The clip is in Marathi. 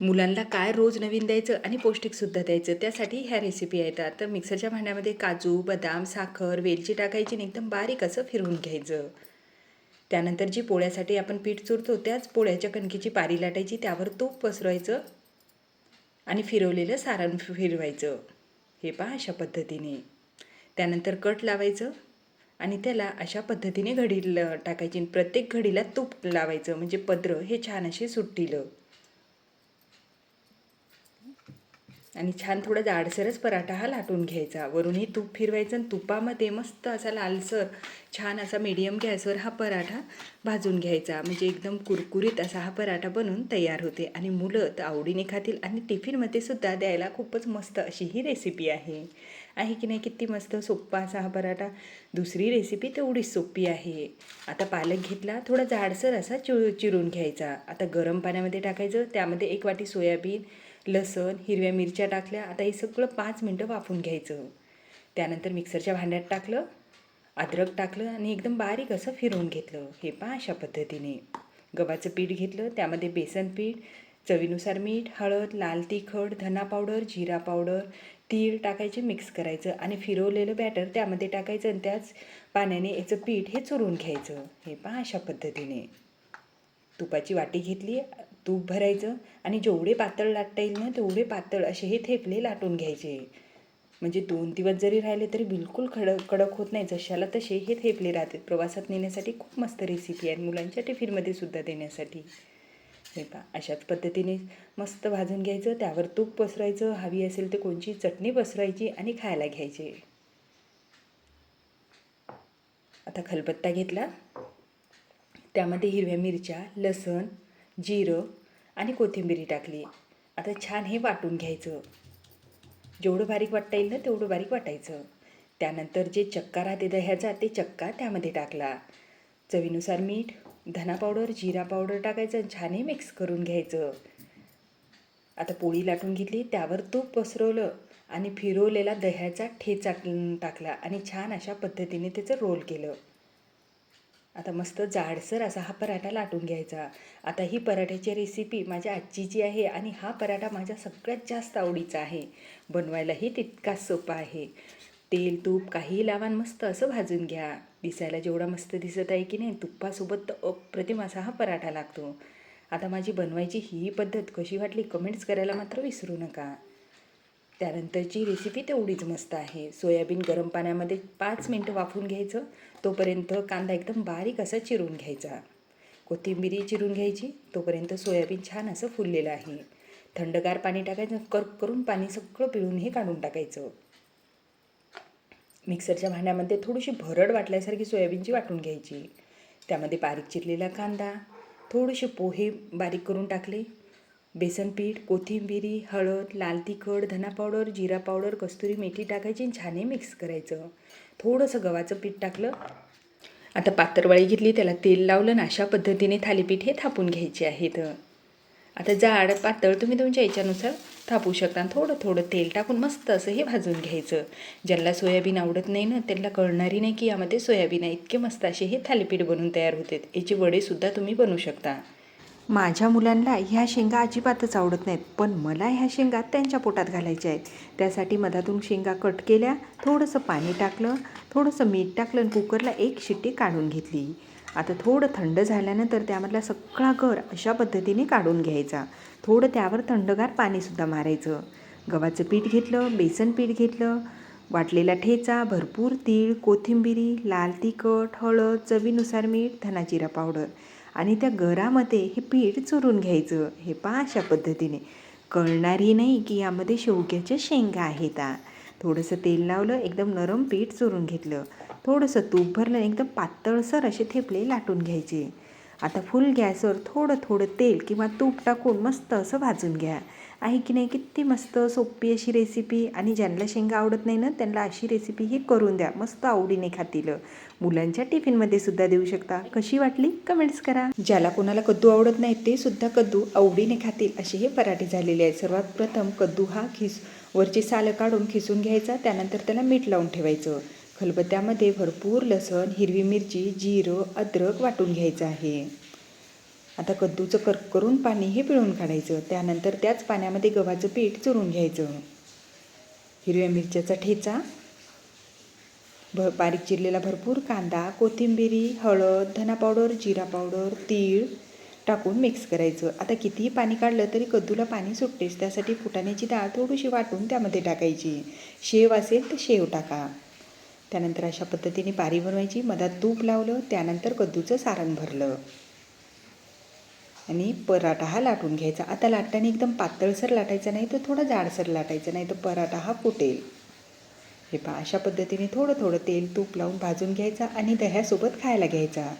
मुलांना काय रोज नवीन द्यायचं आणि पौष्टिकसुद्धा द्यायचं त्यासाठी ह्या रेसिपी आहेत तर मिक्सरच्या भांड्यामध्ये काजू बदाम साखर वेलची टाकायची आणि एकदम बारीक असं फिरवून घ्यायचं. त्यानंतर जी पोळ्यासाठी आपण पीठ चुरतो त्याच पोळ्याच्या कणकीची पारी लाटायची त्यावर तूप पसरवायचं आणि फिरवलेलं सारण फिरवायचं. हे पहा अशा पद्धतीने. त्यानंतर कट लावायचं आणि त्याला अशा पद्धतीने घडी टाकायची प्रत्येक घडीला तूप लावायचं. म्हणजे पदरं हे छान असे सुट्टीलं आणि छान थोडा जाडसरच पराठा हा लाटून घ्यायचा. वरूनही तूप फिरवायचं आणि तुपामध्ये मस्त असा लालसर छान असा मीडियम गॅसवर हा पराठा भाजून घ्यायचा. म्हणजे एकदम कुरकुरीत असा हा पराठा बनून तयार होते. आणि मुलं तर आवडीने खातील आणि टिफिनमध्ये सुद्धा द्यायला खूपच मस्त अशी ही रेसिपी आहे. आहे की नाही? किती मस्त सोप्पा असा हा पराठा. दुसरी रेसिपी तेवढीच सोपी आहे. आता पालक घेतला थोडा जाडसर असा चिरू चिरून घ्यायचा. आता गरम पाण्यामध्ये टाकायचं. त्यामध्ये एक वाटी सोयाबीन लसण हिरव्या मिरच्या टाकल्या. आता हे सगळं पाच मिनटं वाफून घ्यायचं. त्यानंतर मिक्सरच्या भांड्यात टाकलं अद्रक टाकलं आणि एकदम बारीक असं फिरवून घेतलं. हे पहा अशा पद्धतीने. गव्हाचं पीठ घेतलं. त्यामध्ये बेसन पीठ चवीनुसार मीठ हळद लाल तिखट धना पावडर जिरा पावडर तीळ टाकायचे मिक्स करायचं आणि फिरवलेलं बॅटर त्यामध्ये टाकायचं आणि त्याच पाण्याने याचं पीठ हे चुरून घ्यायचं. हे पहा अशा पद्धतीने. तुपाची वाटी घेतली. तूप भरायचं आणि जेवढे पातळ लाटता येईल ना तेवढे पातळ असे हे थेपले लाटून घ्यायचे. म्हणजे दोन दिवस जरी राहिले तरी बिलकुल खडक कडक होत नाही. जशाला तसे हे थेपले राहतात. प्रवासात नेण्यासाठी खूप मस्त रेसिपी आहे मुलांच्या टिफिनमध्ये सुद्धा देण्यासाठी. हे पा अशाच पद्धतीने मस्त भाजून घ्यायचं. त्यावर तूप पसरायचं. हवी असेल तर कोणची चटणी पसरायची आणि खायला घ्यायचे. आता खलबत्ता घेतला. त्यामध्ये हिरव्या मिरच्या लसण जिरं आणि कोथिंबिरी टाकली. आता छान हे वाटून घ्यायचं. जेवढं बारीक वाटता येईल ना तेवढं बारीक वाटायचं. त्यानंतर जे चक्का राहते दह्याचा ते चक्का त्यामध्ये टाकला. चवीनुसार मीठ धना पावडर जिरा पावडर टाकायचं आणि छान हे मिक्स करून घ्यायचं. आता पोळी लाटून घेतली त्यावर तूप पसरवलं आणि फिरवलेला दह्याचा ठेचा टाकला आणि छान अशा पद्धतीने त्याचं रोल केलं. आता मस्त जाडसर असा हा पराठा लाटून घ्यायचा. आता ही पराठ्याची रेसिपी माझ्या आजीची आहे आणि हा पराठा माझ्या सगळ्यात जास्त आवडीचा आहे. बनवायलाही तितकाच सोपा आहे. तेल तूप काहीही लावा आणि मस्त असं भाजून घ्या. दिसायला जेवढा मस्त दिसत आहे की नाही तुप्पासोबत तर अप्रतिम असा हा पराठा लागतो. आता माझी बनवायची ही पद्धत कशी वाटली कमेंट्स करायला मात्र विसरू नका. त्यानंतरची रेसिपी तेवढीच मस्त आहे. सोयाबीन गरम पाण्यामध्ये पाच मिनटं वाफून घ्यायचं. तोपर्यंत कांदा एकदम बारीक असा चिरून घ्यायचा. कोथिंबिरी चिरून घ्यायची. तोपर्यंत सोयाबीन छान असं फुललेलं आहे. थंडगार पाणी टाकायचं. कर करून पाणी सगळं पिळून हे काढून टाकायचं. मिक्सरच्या भांड्यामध्ये थोडीशी भरड वाटल्यासारखी सोयाबीनची वाटून घ्यायची. त्यामध्ये बारीक चिरलेला कांदा थोडेसे पोहे बारीक करून टाकले. बेसन पीठ कोथिंबिरी हळद लाल तिखट धना पावडर जिरा पावडर कस्तुरी मेथी टाकायची आणि छाने मिक्स करायचं. थोडंसं गव्हाचं पीठ टाकलं. आता पातरवाळी घेतली त्याला तेल लावलं ना अशा पद्धतीने थालीपीठ हे थापून घ्यायचे आहेत. आता जाड पातळ तुम्ही तुमच्या याच्यानुसार थापू शकता. थोडं थोडं तेल टाकून मस्त असं हे भाजून घ्यायचं. ज्यांना सोयाबीन आवडत नाही ना त्यांना कळणारी नाही की यामध्ये सोयाबीन आहे. इतके मस्त असे हे थालीपीठ बनवून तयार होते. याचे वडेसुद्धा तुम्ही बनवू शकता. माझ्या मुलांना ह्या शेंगा अजिबातच आवडत नाहीत पण मला ह्या शेंगा त्यांच्या पोटात घालायच्या आहेत. त्यासाठी मधातून शेंगा कट केल्या थोडंसं पाणी टाकलं थोडंसं मीठ टाकलं आणि कुकरला एक शिट्टी काढून घेतली. आता थोडं थंड झाल्यानंतर त्यामधला सगळा गर अशा पद्धतीने काढून घ्यायचा. थोडं त्यावर थंडगार पाणीसुद्धा मारायचं. गव्हाचं पीठ घेतलं बेसन पीठ घेतलं वाटलेला ठेचा भरपूर तीळ कोथिंबिरी लाल तिखट हळद चवीनुसार मीठ धनाजिरा पावडर. आणि त्या गरामध्ये हे पीठ चुरून घ्यायचं हे पहा अशा पद्धतीने. कळणारही नाही की यामध्ये शेवग्याच्या शेंगा आहेत. थोडंसं तेल लावलं एकदम नरम पीठ चुरून घेतलं. थोडंसं तूप भरलं एकदम पातळसर असे थेपले लाटून घ्यायचे. आता फुल गॅसवर थोडं थोडं तेल किंवा तूप टाकून मस्त असं भाजून घ्या. आहे की नाही? किती मस्त सोपी अशी रेसिपी आणि ज्यांना शेंगा आवडत नाही ना त्यांना अशी रेसिपी ही करून द्या. मस्त आवडीने खातील. मुलांच्या टिफिनमध्ये सुद्धा देऊ शकता. कशी वाटली? कमेंट्स करा. ज्याला कोणाला कद्दू आवडत नाही ते सुद्धा कद्दू आवडीने खातील. असे हे पराठे झालेले आहेत. सर्वात प्रथम कद्दू हा खिस वरची सालं काढून खिसून घ्यायचा. त्यानंतर त्याला मीठ लावून ठेवायचं. खलबत्त्यामध्ये भरपूर लसण हिरवी मिरची जिरं अद्रक वाटून घ्यायचं आहे. आता कद्दूचं कर करून पाणी हे पिळून काढायचं. त्यानंतर त्याच पाण्यामध्ये गव्हाचं पीठ चुरून घ्यायचं. हिरव्या मिरच्याचा ठेचा भ बारीक चिरलेला भरपूर कांदा कोथिंबिरी हळद धना पावडर जिरा पावडर तीळ टाकून मिक्स करायचं. आता कितीही पाणी काढलं तरी कद्दूला पाणी सुटतेच. त्यासाठी फुटाण्याची डाळ थोडीशी वाटून त्यामध्ये टाकायची. शेव असेल तर शेव टाका. त्यानंतर अशा पद्धतीने पारी बनवायची. मधात तूप लावलं त्यानंतर कद्दूचं सारण भरलं. आणि पराठा हा लाटून घ्यायचा. आता लाटताना एकदम पातळसर लाटायचा नाही तर थोडा जाडसर लाटायचा नाही तर पराठा हा फुटेल. हे पहा अशा पद्धतीने थोडं थोडं तेल तूप लावून भाजून घ्यायचा आणि दह्यासोबत खायला घ्यायचा.